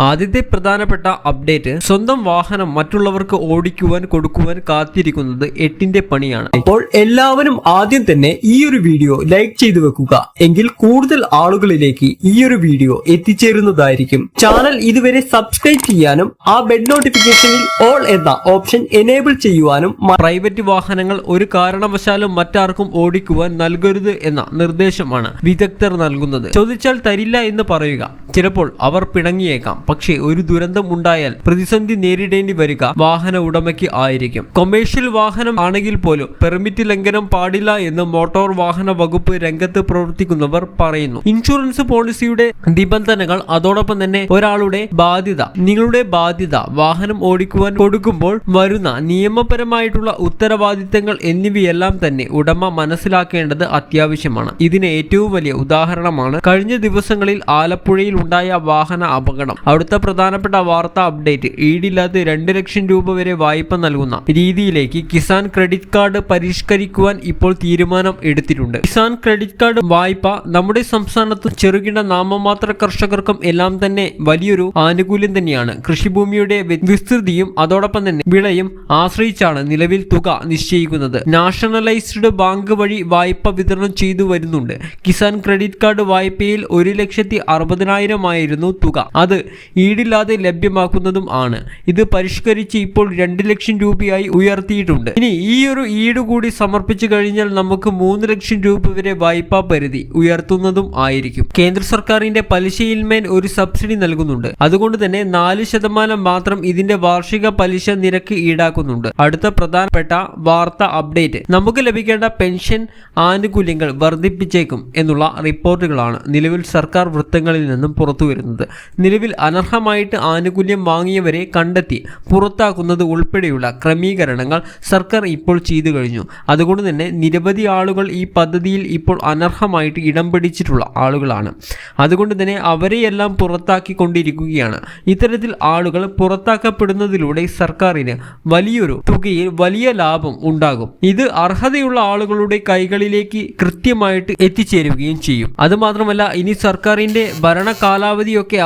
ആദ്യത്തെ പ്രധാനപ്പെട്ട അപ്ഡേറ്റ് സ്വന്തം വാഹനം മറ്റുള്ളവർക്ക് ഓടിക്കുവാൻ കൊടുക്കുവാൻ കാത്തിരിക്കുന്നത് എട്ടിന്റെ പണിയാണ്. അപ്പോൾ എല്ലാവരും ആദ്യം തന്നെ ഈ ഒരു വീഡിയോ ലൈക്ക് ചെയ്തു വെക്കുക. എങ്കിൽ കൂടുതൽ ആളുകളിലേക്ക് ഈ ഒരു വീഡിയോ എത്തിച്ചേരുന്നതായിരിക്കും. ചാനൽ ഇതുവരെ സബ്സ്ക്രൈബ് ചെയ്യാനും ആ ബെഡ് നോട്ടിഫിക്കേഷനിൽ ഓൾ എന്ന ഓപ്ഷൻ എനേബിൾ ചെയ്യുവാനും പ്രൈവറ്റ് വാഹനങ്ങൾ ഒരു കാരണവശാലും മറ്റാർക്കും ഓടിക്കുവാൻ നൽകരുത് എന്ന നിർദ്ദേശമാണ് വിദഗ്ധർ നൽകുന്നത്. ചോദിച്ചാൽ തരില്ല എന്ന് പറയുക. ചിലപ്പോൾ അവർ പിണങ്ങിയേക്കാം. പക്ഷേ ഒരു ദുരന്തം ഉണ്ടായാൽ പ്രതിസന്ധി നേരിടേണ്ടി വരിക വാഹന ഉടമയ്ക്ക് ആയിരിക്കും. കൊമേഴ്ഷ്യൽ വാഹനം ആണെങ്കിൽ പോലും പെർമിറ്റ് ലംഘനം പാടില്ല എന്ന് മോട്ടോർ വാഹന വകുപ്പ് രംഗത്ത് പ്രവർത്തിക്കുന്നവർ പറയുന്നു. ഇൻഷുറൻസ് പോളിസിയുടെ നിബന്ധനകൾ അതോടൊപ്പം തന്നെ ഒരാളുടെ ബാധ്യത നിങ്ങളുടെ ബാധ്യത വാഹനം ഓടിക്കുവാൻ കൊടുക്കുമ്പോൾ വരുന്ന നിയമപരമായിട്ടുള്ള ഉത്തരവാദിത്തങ്ങൾ എന്നിവയെല്ലാം തന്നെ ഉടമ മനസ്സിലാക്കേണ്ടത് അത്യാവശ്യമാണ്. ഇതിന് ഏറ്റവും വലിയ ഉദാഹരണമാണ് കഴിഞ്ഞ ദിവസങ്ങളിൽ ആലപ്പുഴയിൽ ഉണ്ടായ വാഹന അപകടം. അവിടുത്തെ പ്രധാനപ്പെട്ട വാർത്താ അപ്ഡേറ്റ്. ഈടില്ലാതെ രണ്ട് ലക്ഷം രൂപ വരെ വായ്പ നൽകുന്ന രീതിയിലേക്ക് കിസാൻ ക്രെഡിറ്റ് കാർഡ് പരിഷ്കരിക്കുവാൻ ഇപ്പോൾ തീരുമാനം എടുത്തിട്ടുണ്ട്. കിസാൻ ക്രെഡിറ്റ് കാർഡ് വായ്പ നമ്മുടെ സംസ്ഥാനത്ത് ചെറുകിട നാമമാത്ര കർഷകർക്കും എല്ലാം തന്നെ വലിയൊരു ആനുകൂല്യം തന്നെയാണ്. കൃഷിഭൂമിയുടെ വിസ്തൃതിയും അതോടൊപ്പം തന്നെ വിളയും ആശ്രയിച്ചാണ് നിലവിൽ തുക നിശ്ചയിക്കുന്നത്. നാഷണലൈസ്ഡ് ബാങ്ക് വഴി വായ്പ വിതരണം ചെയ്തു വരുന്നുണ്ട്. കിസാൻ ക്രെഡിറ്റ് കാർഡ് വായ്പയിൽ ഒരു ലക്ഷത്തി അറുപതിനായിരം ആയിരുന്നു തുക. അത് ഈടില്ലാതെ ലഭ്യമാക്കുന്നതും ആണ്. ഇത് പരിഷ്കരിച്ച് ഇപ്പോൾ രണ്ട് ലക്ഷം രൂപയായി ഉയർത്തിയിട്ടുണ്ട്. ഇനി ഈ ഒരു ഈട് കൂടി സമർപ്പിച്ചു കഴിഞ്ഞാൽ നമുക്ക് മൂന്ന് ലക്ഷം രൂപ വരെ വായ്പാ പരിധി ഉയർത്തുന്നതും ആയിരിക്കും. കേന്ദ്ര സർക്കാരിന്റെ പലിശയിന്മേൽ ഒരു സബ്സിഡി നൽകുന്നുണ്ട്. അതുകൊണ്ട് തന്നെ നാല് ശതമാനം മാത്രം ഇതിന്റെ വാർഷിക പലിശ നിരക്ക് ഈടാക്കുന്നുണ്ട്. അടുത്ത പ്രധാനപ്പെട്ട വാർത്ത അപ്ഡേറ്റ്. നമുക്ക് ലഭിക്കേണ്ട പെൻഷൻ ആനുകൂല്യങ്ങൾ വർദ്ധിപ്പിച്ചേക്കും എന്നുള്ള റിപ്പോർട്ടുകളാണ് നിലവിൽ സർക്കാർ വൃത്തങ്ങളിൽ നിന്നും പുറത്തുവരുന്നത്. നിലവിൽ അനർഹമായിട്ട് ആനുകൂല്യം വാങ്ങിയവരെ കണ്ടെത്തി പുറത്താക്കുന്നത് ഉൾപ്പെടെയുള്ള ക്രമീകരണങ്ങൾ സർക്കാർ ഇപ്പോൾ ചെയ്തു കഴിഞ്ഞു. അതുകൊണ്ട് തന്നെ നിരവധി ആളുകൾ ഈ പദ്ധതിയിൽ ഇപ്പോൾ അനർഹമായിട്ട് ഇടം പിടിച്ചിട്ടുള്ള ആളുകളാണ്. അതുകൊണ്ട് തന്നെ അവരെയെല്ലാം പുറത്താക്കിക്കൊണ്ടിരിക്കുകയാണ്. ഇത്തരത്തിൽ ആളുകൾ പുറത്താക്കപ്പെടുന്നതിലൂടെ സർക്കാരിന് വലിയൊരു തുകയിൽ വലിയ ലാഭം ഉണ്ടാകും. ഇത് അർഹതയുള്ള ആളുകളുടെ കൈകളിലേക്ക് കൃത്യമായിട്ട് എത്തിച്ചേരുകയും ചെയ്യും. അതുമാത്രമല്ല ഇനി സർക്കാരിന്റെ ഭരണ കാലാവധിയൊക്കെ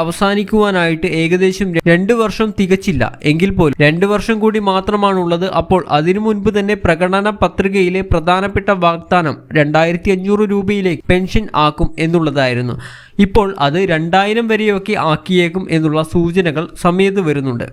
അവസാനിക്കുവാനായിട്ട് ഏകദേശം രണ്ടു വർഷം തികച്ചില്ല. എങ്കിൽ പോലും രണ്ടു വർഷം കൂടി മാത്രമാണുള്ളത്. അപ്പോൾ അതിനു മുൻപ് തന്നെ പ്രകടന പത്രികയിലെ പ്രധാനപ്പെട്ട വാഗ്ദാനം രണ്ടായിരത്തി അഞ്ഞൂറ് രൂപയിലേക്ക് പെൻഷൻ ആക്കും എന്നുള്ളതായിരുന്നു. ഇപ്പോൾ അത് രണ്ടായിരം വരെയൊക്കെ ആക്കിയേക്കും എന്നുള്ള സൂചനകൾ സമയത്ത് വരുന്നുണ്ട്.